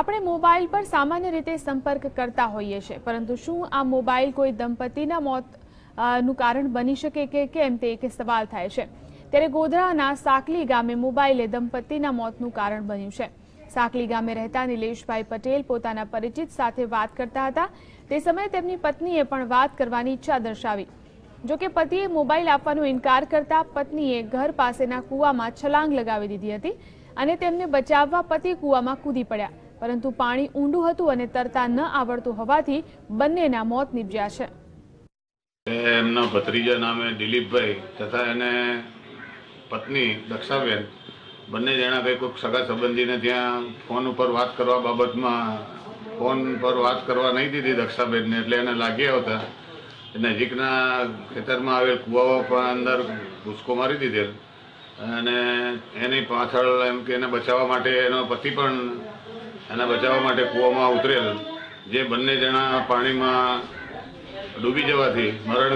આપણે મોબાઈલ પર સામાન્ય રીતે સંપર્ક કરતા હોઈએ છીએ, પરંતુ શું આ મોબાઈલ કોઈ દંપતીના મોતનું કારણ બની શકે કે કેમ તે એક સવાલ થાય છે. ત્યારે ગોધરાના સાકલી ગામે મોબાઈલે દંપતીના મોતનું કારણ બન્યું છે. સાકલી ગામે રહેતા નિલેશભાઈ પટેલ પોતાના પરિચિત સાથે વાત કરતા હતા. તે સમયે તેમની પત્નીએ પણ વાત કરવાની ઈચ્છા દર્શાવી. જોકે પતિએ મોબાઈલ આપવાનો ઇનકાર કરતા પત્નીએ ઘર પાસેના કૂવામાં છલાંગ લગાવી દીધી હતી અને તેમને બચાવવા પતિ કૂવામાં કૂદી પડ્યા. પરંતુ પાણી ઊંડું હતું અને તરતા ન આવડતું હોવાથી બંનેના મોત નીપજ્યા છે. એમના ભત્રીજા નામે દિલીપભાઈ તથા એને પત્ની દક્ષાબેન, બંને જણા કંઈ કોઈક સગા સંબંધીને ત્યાં ફોન ઉપર વાત કરવા બાબતમાં ફોન પર વાત કરવા નહીં દીધી દક્ષાબેનને, એટલે એને લાગી આવતા નજીકના ખેતરમાં આવેલ કુવાઓ પણ અંદર ભૂસકો મારી દીધેલ. અને એની પાછળ એમ કે એને બચાવવા માટે એનો પતિ પણ એને બચાવવા માટે કૂવામાં ઉતરેલ જે બંને જણા પાણીમાં ડૂબી જવાથી મરણ